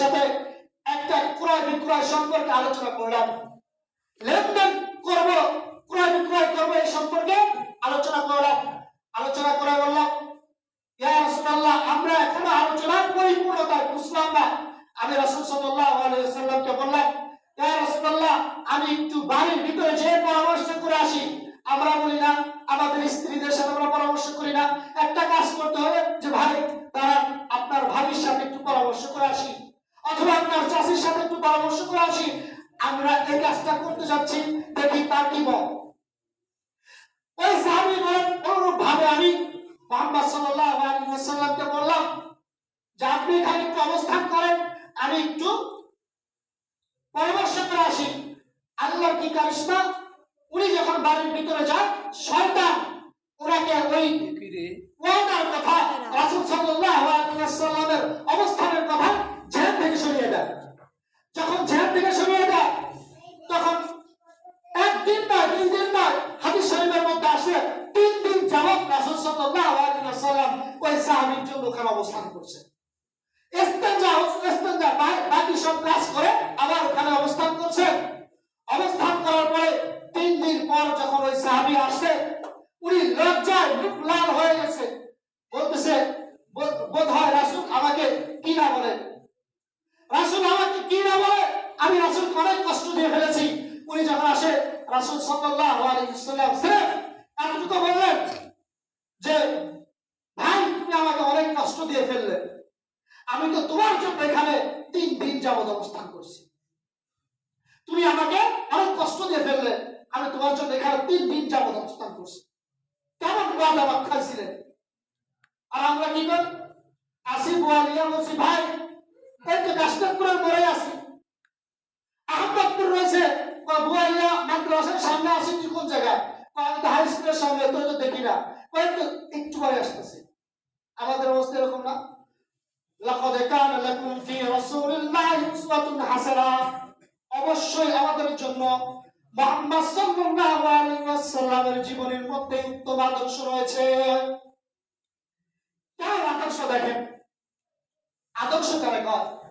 সাথে একটা ক্রয় বিক্রয় সম্পর্কে আলোচনা করলাম। লেনদেন করব, ক্রয় বিক্রয় করব এই সম্পর্কে আলোচনা করলাম। আলোচনা করে বললাম, ইয়া রাসূলুল্লাহ, আমরা এখনও আলোচনার পরিপূর্ণতায় বুঝলাম না। আমি রাসূল সাল্লাল্লাহু আলাইহি সাল্লামকে বললাম, ইয়া রাসূলুল্লাহ, আমি একটু বাড়ির ভিতরে যেয়ে পরামর্শ করে আসি আমরা বলি না আমাদের স্ত্রীদের সাথে আমরা পরামর্শ করি না একটা কাজ করতে হবে যে ভাই তারা আপনার ভাবির সাথে একটু পরামর্শ করে আসি অথবা আপনার চাষির সাথে একটু পরামর্শ করে আমরা এই কাজটা করতে যাচ্ছি, দেখি তার কি মত ওই সাহাবী বলেন অনুরূপ ভাবে আমি মোহাম্মদ আলাইহি ওয়াসাল্লামকে বললাম যে আপনি এখানে একটু অবস্থান করেন, আমি একটু পরামর্শ করে আসি। আল্লাহর কি কারিশমা? উনি যখন বাড়ির ভিতরে যান, শয়তান ওনাকে ওই আসে, তিন দিন যাবত রাসূল সাল্লাল্লাহু আলাইহি ওয়াসাল্লাম ওই সাহাবীর জন্য ওখানে অবস্থান করছে। ইস্তেঞ্জা ইস্তেঞ্জা বাকি সব কাজ করে আবার ওখানে অবস্থান করছে। অবস্থান করার পরে তিন দিন পর যখন ওই সাহাবী আসে, উনি লজ্জায় মুখ লাল হয়ে গেছে। বলতেছে, বোধ- হয় রাসূল আমাকে কি না বলে? রাসূল আমাকে কি না বলে? আমি রাসুল অনেক কষ্ট দিয়ে ফেলেছি। উনি যখন আসে, রাসূল সাল্লাল্লাহু আলাইহি ওয়াসাল্লাম স্রেফ এতটুকু বললেন যে, ভাই, তুমি আমাকে অনেক কষ্ট দিয়ে ফেললে। আমি তো তোমার জন্য এখানে তিন দিন অবস্থান করছি। তুমি আমাকে অনেক কষ্ট দিয়ে ফেললে। আমি তোমার জন্য এখানে তিন দিন যাবত অবস্থান করছি। কেমন বাদ আমার খাইছিলেন আর আমরা কি করি? আসি বোয়ালিয়া বলছি, ভাই, এই তো কাশ্মীরপুরের মরে আছি আহমদপুর রয়েছে কয় বোয়ালিয়া মাদ্রাসার সামনে আছি তুই কোন জায়গায় কয় আমি তো হাই স্কুলের সামনে তোর তো দেখি না কয় তো একটু পরে আসতেছে। আমাদের অবস্থা এরকম না। লাকাদ কানা লাকুম ফি রাসূলিল্লাহি উসওয়াতুন হাসানা। অবশ্যই আমাদের জন্য মুহাম্মদ সাল্লাল্লাহু আলাইহি ওয়াসাল্লামের জীবনের মধ্যে উত্তম আদর্শ রয়েছে। তার আদর্শ দেখেন? আদর্শ কারে কয়?